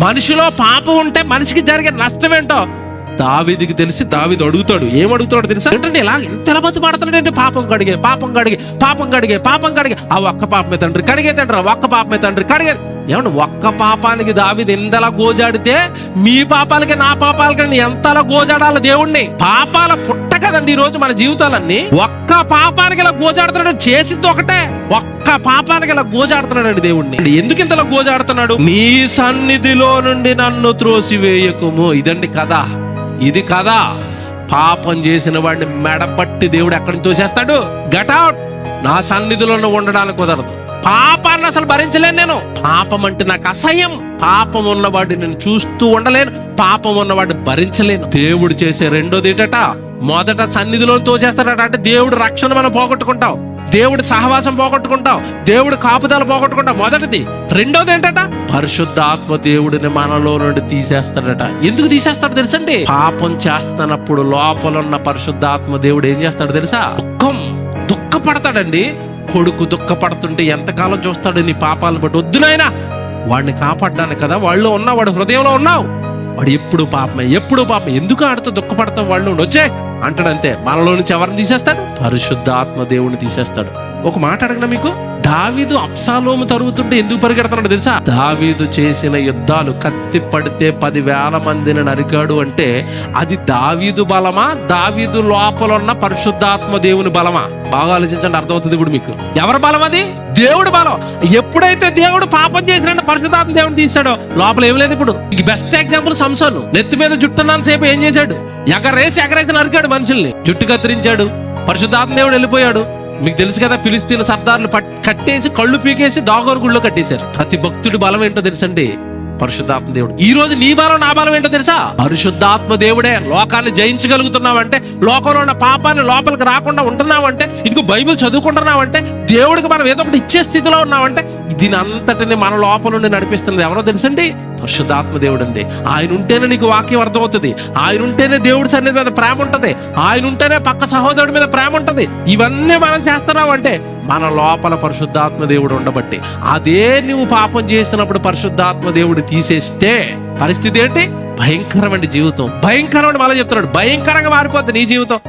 మనిషిలో పాపం ఉంటే మనిషికి జరిగే నష్టం ఏంటో దావీదికి తెలిసి దావిది అడుగుతాడు. ఏం అడుగుతాడు తెలుసా? ఏంటంటే ఇలా ఇంత బతి పడుతున్నాడంటే పాపం కడిగే పాపం కడిగే పాపం కడిగే పాపం కడిగే. ఆ ఒక్క పాపమే తండ్రి కడిగే తండ్రి ఒక్క పాపమే తండ్రి కడిగే. ఏమంటే ఒక్క పాపానికి దావిది ఎంతలా గోజాడితే మీ పాపాలకి నా పాపాలకి ఎంతలా గోజాడాలి దేవుణ్ణి? పాపాల పుట్ట కదండి ఈ రోజు మన జీవితాలన్నీ. ఒక్క పాపానికి ఇలా గోజాడుతున్నాడు చేసింది ఒకటే. ఒక్క పాపానికి ఇలా గోజాడుతున్నాడు దేవుణ్ణి. ఎందుకు ఇంతలా గోజాడుతున్నాడు? నీ సన్నిధిలో నుండి నన్ను త్రోసివేయకుము. ఇదండి కదా ఇది కదా పాపం చేసిన వాడిని మెడపట్టి దేవుడు ఎక్కడి నుంచి తోసేస్తాడు? గటౌట్ నా సన్నిధిలో ఉండడానికి కుదరదు. పాపాన్ని అసలు భరించలేను నేను. పాపం అంటే నాకు అసహ్యం. పాపం ఉన్నవాడిని నేను చూస్తూ ఉండలేను. పాపం ఉన్నవాడిని భరించలేను. దేవుడు చేసే రెండోది ఏంటట? మొదట సన్నిధిలో తోసేస్తాడట. అంటే దేవుడు రక్షణ మనం పోగొట్టుకుంటాం. దేవుడి సహవాసం పోగొట్టుకుంటాం. దేవుడు కాపుదల పోగొట్టుకుంటాం. మొదటిది. రెండోది ఏంటట? పరిశుద్ధ ఆత్మ దేవుడిని మనలో నుండి తీసేస్తాడట. ఎందుకు తీసేస్తాడు తెలుసండి? పాపం చేస్తున్నప్పుడు లోపల ఉన్న పరిశుద్ధ ఆత్మ దేవుడు ఏం చేస్తాడు తెలుసా? దుఃఖం. దుఃఖపడతాడండి. కొడుకు దుఃఖపడుతుంటే ఎంతకాలం చూస్తాడు నీ పాపాలను బట్టి? వద్దునైనా వాడిని కాపాడడానికి కదా వాళ్ళు ఉన్నావు వాడు హృదయంలో ఉన్నావు. వాడు ఎప్పుడు పాపమే ఎప్పుడు పాపం ఎందుకు ఆడుతూ దుఃఖపడతావు? వాళ్ళు వచ్చే. అంటాడంతే మనలో నుంచి ఎవరిని తీసేస్తాడు? పరిశుద్ధ ఆత్మ దేవుని తీసేస్తాడు. ఒక మాట అడగనా మీకు? దావీదు అప్సాలోము తరుగుతుంటే ఎందుకు పరిగెడుతున్నాడు తెలుసా? దావీదు చేసిన యుద్ధాలు కత్తి పడితే పదివేల మందిని నరికాడు అంటే అది దావీదు బలమా? దావీదు లోపల ఉన్న పరిశుద్ధాత్మ దేవుని బలమా? బాగా ఆలోచించండి అర్థమవుతుంది ఇప్పుడు మీకు. ఎవరి బలం అది? దేవుడు బలం. ఎప్పుడైతే దేవుడు పాపం చేసిన పరిశుద్ధాత్మ దేవుని తీశాడో లోపల ఏం లేదు ఇప్పుడు. Best example Samson. నెత్తి మీద జుట్టున్నాను సేపు ఏం చేశాడు? ఎగరేసి ఎగరేసి నరికాడు మనుషుల్ని. జుట్టు కత్తిరించాడు. పరిశుద్ధాత్మ దేవుడు వెళ్ళిపోయాడు. మీకు తెలుసు కదా పిలిస్తీన సర్దార్లు పట్- కట్టేసి కళ్ళు పీకేసి దాగోరు గుళ్ళో కట్టేశారు. ప్రతి భక్తుడి బలం ఏంటో తెలుసండి? పరిశుద్ధాత్మ దేవుడు. ఈ రోజు నీ బలం నా బలం ఏంటో తెలుసా? పరిశుద్ధాత్మ దేవుడే లోకాన్ని జయించగలుగుతున్నావంటే లోకంలో ఉన్న పాపాన్ని లోపలికి రాకుండా ఉంటున్నావంటే ఇదిగో బైబిల్ చదువుకుంటున్నావంటే దేవుడికి మనం ఏదో ఒకటి ఇచ్చే స్థితిలో ఉన్నామంటే దీని అంతటిని మన లోపల నుండి నడిపిస్తున్నది ఎవరో తెలుసండి? పరిశుద్ధాత్మ దేవుడు అండి ఆయన ఉంటేనే నీకు వాక్యం అర్థమవుతుంది. ఆయన ఉంటేనే దేవుడి సన్నిధి మీద ప్రేమ ఉంటుంది. ఆయన ఉంటేనే పక్క సహోదరుడి మీద ప్రేమ ఉంటుంది. ఇవన్నీ మనం చేస్తున్నాం అంటే మన లోపల పరిశుద్ధాత్మ దేవుడు ఉండబట్టి అదే నువ్వు పాపం చేస్తున్నప్పుడు పరిశుద్ధాత్మ దేవుడు తీసేస్తే పరిస్థితి ఏంటి? భయంకరమైన జీవితం. భయంకరమైన మళ్ళీ చెప్తున్నాడు. భయంకరంగా మారిపోద్ది నీ జీవితం.